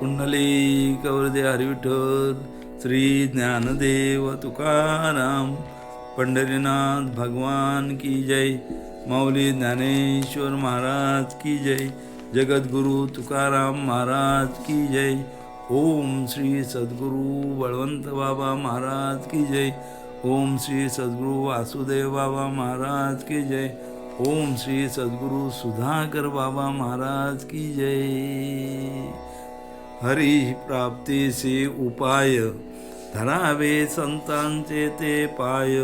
पुंडलिक कवरदे हरिविठ्ठल श्री ज्ञानदेव तुकाराम पंढरीनाथ भगवान की जय माऊली ज्ञानेश्वर महाराज की जय जगद्गुरु तुकाराम महाराज की जय ओम श्री सद्गुरु बळवंत बाबा महाराज की जय ओम श्री सद्गुरु वासुदेव बाबा महाराज की जय ओम श्री सद्गुरु सुधाकर बाबा महाराज की जय। हरी प्राप्तीसी उपाय. धरावे संतांचे ते पाय.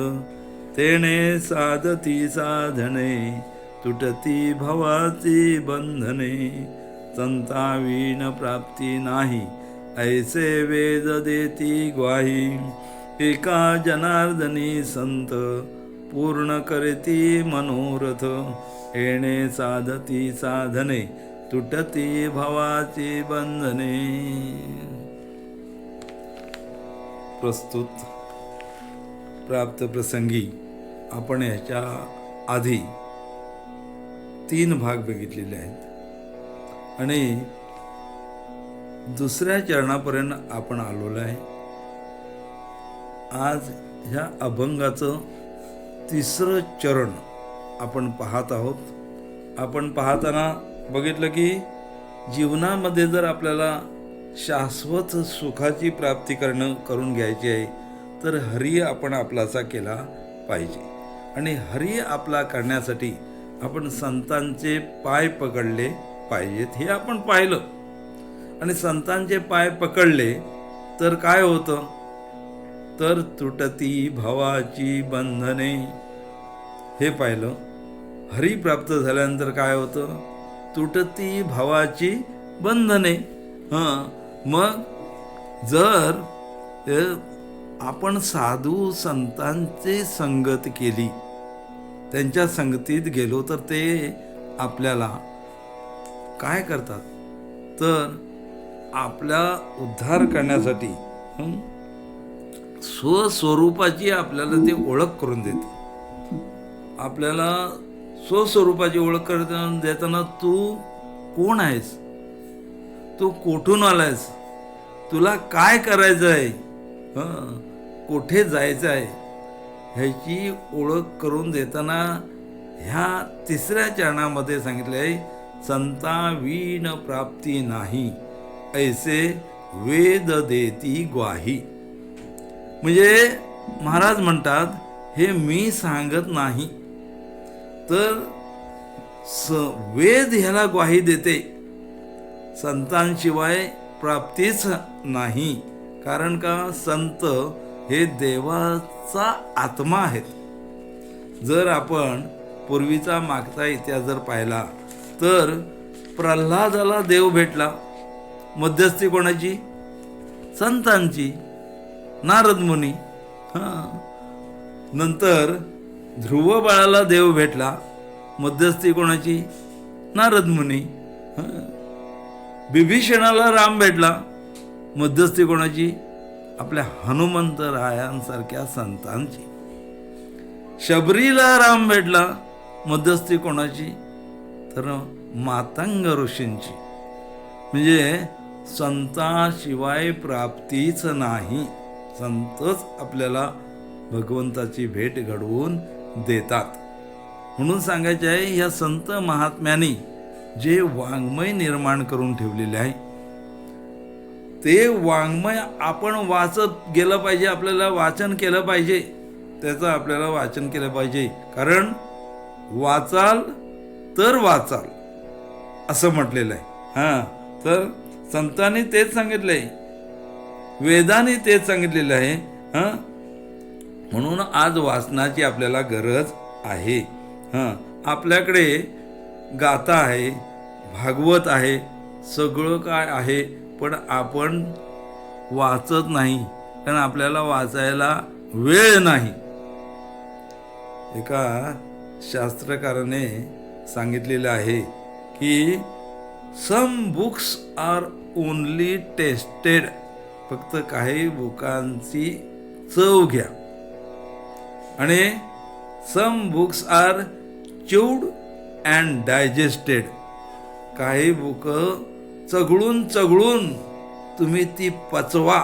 तेने साधती साधने तुटती भवाची बंधने. संतावीन प्राप्ती नाही ऐसे वेद देती ग्वाही. एका जनार्दनी संत पूर्ण करती मनोरथ. येणे साधती साधने तुटते भावाचे बंधने. प्रस्तुत प्राप्त प्रसंगी आपण ह्याच्या आधी तीन भाग बघितलेले आहेत. आणि दुसऱ्या चरणापर्यंत आपण आलेलो आहे. आज ह्या अभंगाचं तिसरं चरण आपण पाहत आहोत. आपण पाहताना बघितलं की जीवनामध्ये जर आपल्याला शाश्वत सुखाची प्राप्ती करणं करून घ्यायची आहे तर हरी आपण आपलासा केला पाहिजे. आणि हरी आपला करण्यासाठी आपण संतांचे पाय पकडले पाहिजेत हे आपण पाहिलं. आणि संतांचे पाय पकडले तर काय होतं? तर तुटती भावाची बंधने. हे पाहिलं. हरी प्राप्त झाल्यानंतर काय होतं? तुटती भावाची बंधने. हां मग जर आपण साधू संतांची संगत केली त्यांच्या संगतीत गेलो तर ते आपल्याला काय करतात? तर आपला उद्धार करण्यासाठी स्वस्वरूपाची आपल्याला ते ओळख करून देते. आपल्याला स्वस्वरूपाची ओळख करून देताना तू कोण आहेस? तू कोठून आलायस? तुला काय करायचं आहे? हं, कुठे जायचं आहे? ह्याची ओळख करून देताना ह्या तिसऱ्या चरणामध्ये सांगितलं आहे संता वीण प्राप्ती नाही ऐसे वेद देती ग्वाही. म्हणजे महाराज म्हणतात हे मी सांगत नाही. तर स वेद ह्याला ग्वाही देते. संतांशिवाय प्राप्तीच नाही. कारण का? संत हे देवाचा आत्मा आहेत. जर आपण पूर्वीचा मागचा इतिहास जर पाहिला तर प्रल्हादाला देव भेटला. मध्यस्थी कोणाची? संतांची. नारद मुनी. हां. नंतर ध्रुव बाळाला देव भेटला. मध्यस्थी कोणाची? नारद मुनी. बिभीषणाला राम भेटला. मध्यस्थी कोणाची? आपल्या हनुमंत रायांसारख्या संतांची. शबरीला राम भेटला. मध्यस्थी कोणाची? तर मातंग ऋषींची. म्हणजे संताशिवाय प्राप्तीच नाही. संतच आपल्याला भगवंताची भेट घडवून देतात. म्हणून सांगायचे आहे या संत महात्म्याने जे वाङ्मय निर्माण करून ठेवलेले आहे ते वाङ्मय आपण वाचत गेलं पाहिजे आपल्याला वाचन केलं पाहिजे त्याचं आपल्याला वाचन केलं पाहिजे. कारण वाचाल तर वाचाल असं म्हटलेलं आहे. हां तर संतांनी तेच सांगितलं आहे वेदाने तेच सांगितलेलं आहे. हां म्हणून आज वाचनाची आपल्याला गरज आहे. हां आपल्याकडे गाथा आहे भागवत आहे सगळं काय आहे पण आपण वाचत नाही कारण आपल्याला वाचायला वेळ नाही. एका शास्त्रकाराने सांगितलेलं आहे की some books are only tasted फक्त काही बुकांची चव घ्या. आणि some books are chewed and digested काही बुक चघळून चघळून तुम्ही ती पचवा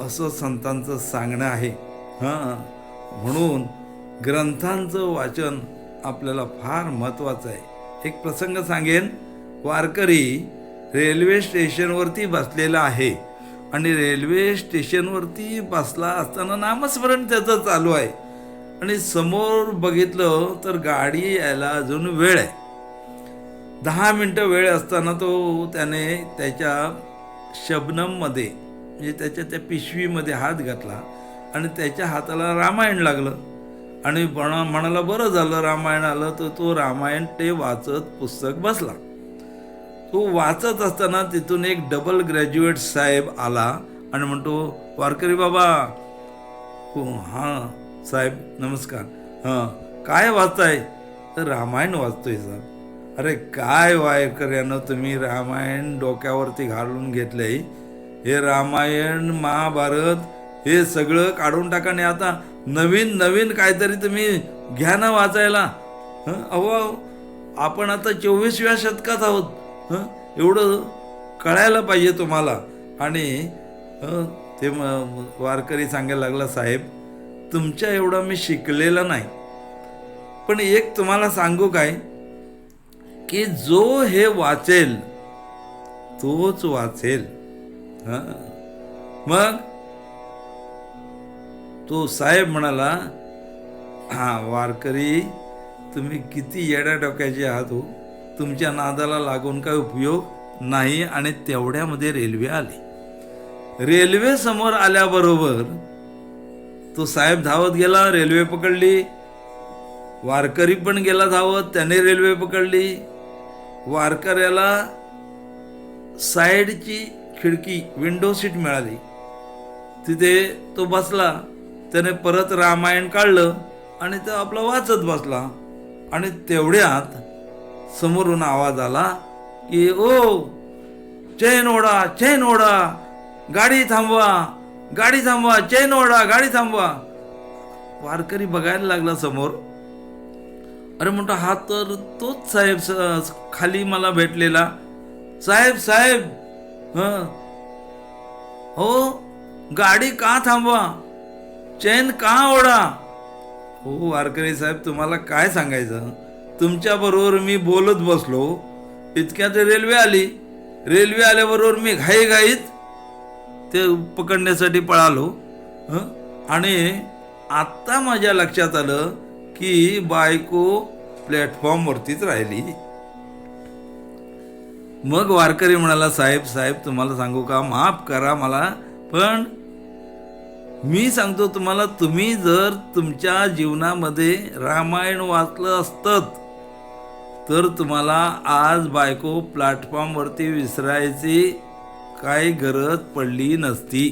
असं संतांचं सांगणं आहे. हां म्हणून ग्रंथांचं वाचन आपल्याला फार महत्त्वाचं आहे. एक प्रसंग सांगेन. वारकरी रेल्वे स्टेशनवरती बसलेला आहे. आणि रेल्वे स्टेशनवरती बसला असताना नामस्मरण त्याचं चालू आहे. आणि समोर बघितलं तर गाडी यायला अजून वेळ आहे. दहा मिनटं वेळ असताना तो त्याने त्याच्या शबनममध्ये म्हणजे त्याच्या त्या पिशवीमध्ये हात घातला आणि त्याच्या हाताला रामायण लागलं. आणि म्हणा म्हणाला बरं झालं रामायण आलं. तर तो रामायण ते वाचत पुस्तक बसला. तो वाचत असताना तिथून एक डबल ग्रॅज्युएट साहेब आला आणि म्हणतो वारकरी बाबा. हो हां साहेब नमस्कार. हां काय वाचताय? तर रामायण वाचतोय साहेब. अरे काय वायकऱ्यानं तुम्ही रामायण डोक्यावरती घालून घेतलंय. हे रामायण महाभारत हे सगळं काढून टाका आणि आता नवीन नवीन काहीतरी तुम्ही घ्या ना वाचायला. हं अहो आपण आता चोवीसव्या शतकात आहोत. हं? एवढं कळायला पाहिजे तुम्हाला. आणि ते म वारकरी सांगायला लागला साहेब तुमच्या एवढा मी शिकलेला नाही. पण एक तुम्हाला सांगू काय? की जो हे वाचेल तोच वाचेल. मग तो साहेब म्हणाला हा वारकरी तुम्ही किती येड्या डोक्याचे आहात हो. तुमच्या नादाला लागून काय उपयोग नाही आणि तेवढ्यामध्ये रेल्वे आली. रेल्वे समोर आल्याबरोबर तो साहेब धावत गेला रेल्वे पकडली. वारकरी पण गेला धावत त्याने रेल्वे पकडली. वारकऱ्याला साईडची खिडकी विंडो सीट मिळाली. तिथे तो बसला. त्याने परत रामायण काढलं आणि तो आपला वाचत बसला. आणि तेवढ्यात समोरून आवाज आला की ओ चैन ओढा चैन ओढा गाडी थांबवा गाडी थांबवा चैन ओढा गाडी थांबवा. वारकरी बघायला लागला समोर. अरे म्हणतो हा तर तोच साहेब खाली मला भेटलेला. साहेब साहेब हो गाडी का थांबवा? चैन का ओढा? हो वारकरी साहेब तुम्हाला काय सांगायचं? तुमच्याबरोबर मी बोलत बसलो. इतक्यात रेल्वे आली. रेल्वे आल्याबरोबर मी घाईघाईत ते पकडण्यासाठी पळालो. हं? आणि आत्ता माझ्या लक्षात आलं की बायको प्लॅटफॉर्मवरतीच राहिली. मग वारकरी म्हणाला साहेब साहेब तुम्हाला सांगू का? माफ करा मला पण मी सांगतो तुम्हाला तुम्ही जर तुमच्या जीवनामध्ये रामायण वाचलं असतं तर तुम्हाला आज बायको प्लॅटफॉर्मवरती विसरायची काही गरज पडली नसती.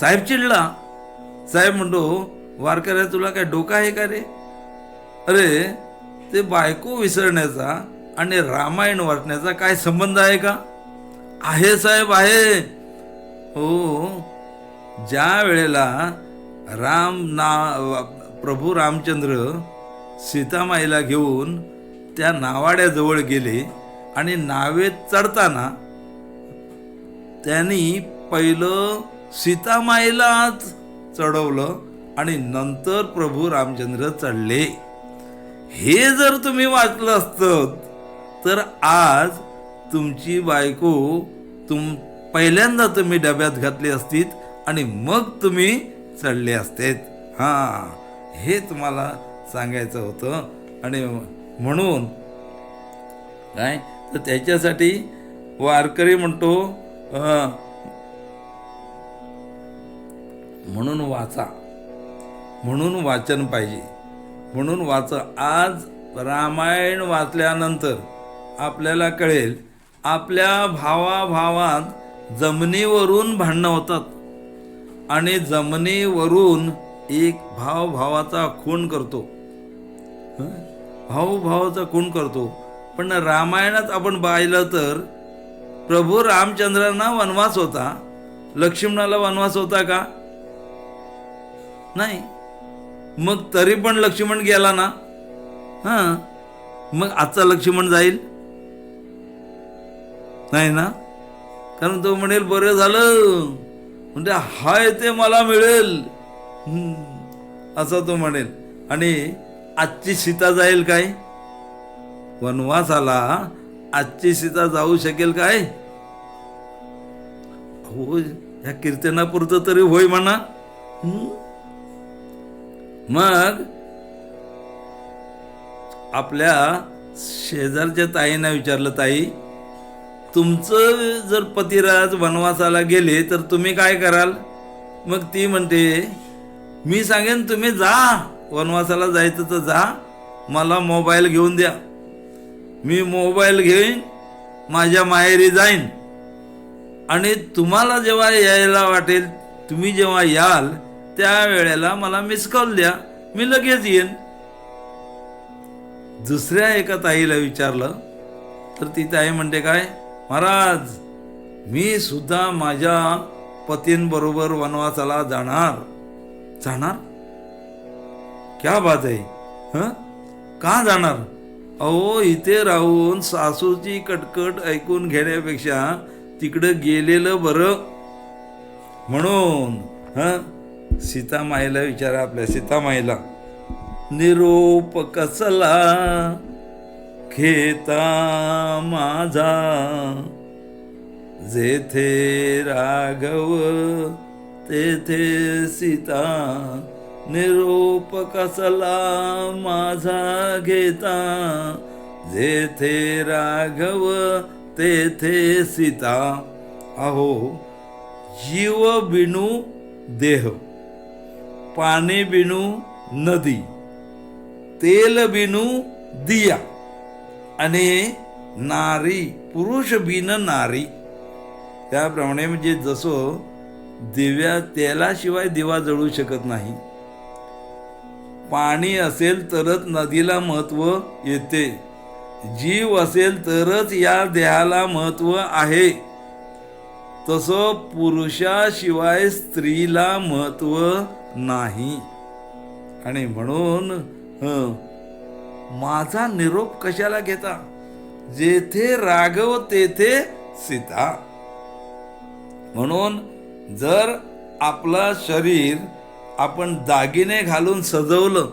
साहेब चिडला. साहेब म्हणतो वारकऱ्या तुला काय डोका आहे का रे? अरे ते बायको विसरण्याचा आणि रामायण वाचण्याचा काय संबंध आहे का? आहे साहेब आहे. हो ज्या वेळेला राम ना प्रभू रामचंद्र सीतामाईला घेऊन त्या नावाड्याजवळ गेले आणि नावेत चढताना त्यांनी पहिलं सीतामाईलाच चढवलं आणि नंतर प्रभू रामचंद्र चढले. हे जर तुम्ही वाचलं असतं तर आज तुमची बायको तुम पहिल्यांदा तुम्ही डब्यात घातली असतीत आणि मग तुम्ही चढले असतेत. हां हे तुम्हाला सांगायचं होतं. आणि म्हणून काय? तर त्याच्यासाठी वारकरी म्हणतो म्हणून वाचा. म्हणून वाचन पाहिजे. म्हणून वाचा. आज रामायण वाचल्यानंतर आपल्याला कळेल आपल्या भावाभावात जमिनीवरून भांडणं होतात. आणि जमिनीवरून एक भाव भावाचा खून करतो. भाऊ भावाचा खून करतो. पण रामायणात आपण पाहिलं तर प्रभू रामचंद्रांना वनवास होता. लक्ष्मणाला वनवास होता का? नाही. मग तरी पण लक्ष्मण गेला ना? हां? मग आजचा लक्ष्मण जाईल? नाही ना? कारण तो म्हणेल बरं झालं. म्हणजे हाय ते मला मिळेल. असा असं तो म्हणेल. आणि आजची सीता जाईल काय? वनवासाला आजची सीता जाऊ शकेल काय? हो ह्या कीर्तनापुरतं तरी होय म्हणा. मग आपल्या शेजारच्या ताईंना विचारलं ताई तुमचं जर पतिराज वनवासाला गेले तर तुम्ही काय कराल? मग ती म्हणते मी सांगेन तुम्ही जा. वनवासाला जायचं तर जा मला मोबाईल घेऊन द्या. मी मोबाईल घेईन माझ्या माहेरी जाईन. आणि तुम्हाला जेव्हा यायला वाटेल तुम्ही जेव्हा याल त्या वेळेला मला मिस कॉल द्या. मी लगेच येईन. दुसऱ्या एका ताईला विचारलं तर ती ताई म्हणते काय महाराज मी सुद्धा माझ्या पतींबरोबर वनवासाला जाणार. जाणार? क्या बात आहे हं? का जाणार अहो इथे राहून सासूची कटकट ऐकून घेण्यापेक्षा तिकडं गेलेलं बरं. म्हणून हं? सीतामाईला विचारा आपल्या सीतामाईला. निरोप कसला घेता माझा? जेथे राघव तेथे सीता. निरोप कसला माझा घेता जेथे राघव तेथे सीता. अहो जीव बिनू देह पाणी बिनू नदी तेल बिनू दिया. आणि नारी पुरुष बिन नारी. त्याप्रमाणे म्हणजे जसं दिव्या तेलाशिवाय दिवा जळू शकत नाही. पाणी असेल तरच नदीला महत्त्व येते. जीव असेल तरच या देहाला महत्त्व आहे. तसं पुरुषाशिवाय स्त्रीला महत्त्व नाही. आणि म्हणून माझा निरोप कशाला घेता? जेथे राघव तेथे सीता. म्हणून जर आपला शरीर आपण दागिने घालून सजवलं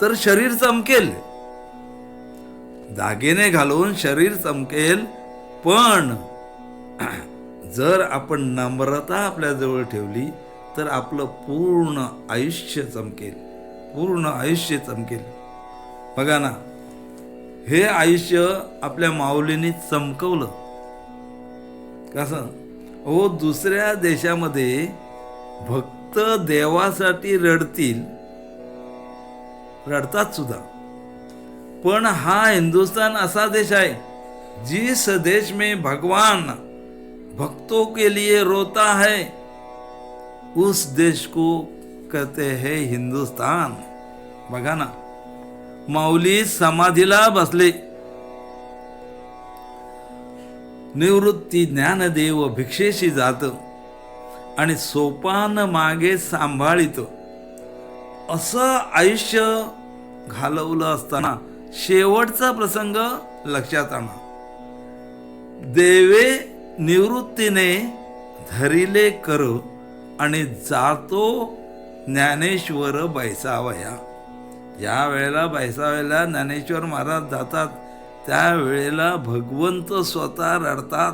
तर शरीर चमकेल. दागिने घालून शरीर चमकेल पण जर आपण नम्रता आपल्याजवळ ठेवली तर आपलं पूर्ण आयुष्य चमकेल. पूर्ण आयुष्य चमकेल. बघा ना हे आयुष्य आपल्या माऊलीने चमकवलं. कसं? हो दुसऱ्या देशामध्ये भक्त देवासाठी रडतील. रडतात सुद्धा. पण हा हिंदुस्तान असा देश आहे जिस देश में भगवान भक्तों के लिए रोता है उस देश को कहते हैं हिंदुस्तान बघा ना माऊली समाधीला बसले. निवृत्ती ज्ञानदेव भिक्षेशी जात. आणि सोपान मागे सांभाळित. असं आयुष्य घालवलं असताना शेवटचा प्रसंग लक्षात आणा. देवे निवृत्तीने धरिले कर आणि जातो ज्ञानेश्वर बैसावया. ज्या वेळेला बैसावयाला ज्ञानेश्वर महाराज जातात. त्यावेळेला भगवंत स्वतः रडतात.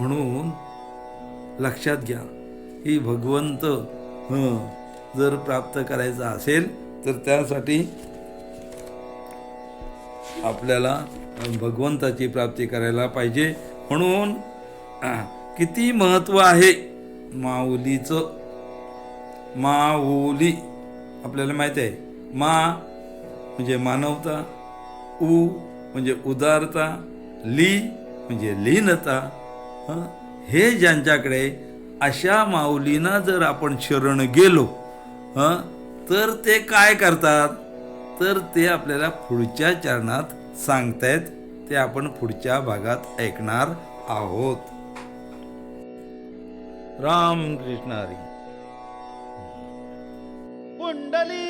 म्हणून लक्षात घ्या. की भगवंत जर प्राप्त करायचा असेल तर त्यासाठी आपल्याला भगवंताची प्राप्ती करायला पाहिजे. म्हणून किती महत्त्व आहे? माऊलीचं. माऊली आपल्याला माहिती आहे. मा म्हणजे मानवता उ म्हणजे उदारता ली म्हणजे लीनता हं? ज्यांच्याकडे अशा माऊलींना जर आपण शरण गेलो हं, तर ते काय करतात तर ते आपल्याला पुढच्या चरणात सांगतायत ते आपण पुढच्या भागात ऐकणार आहोत राम कृष्ण हरी पुंडली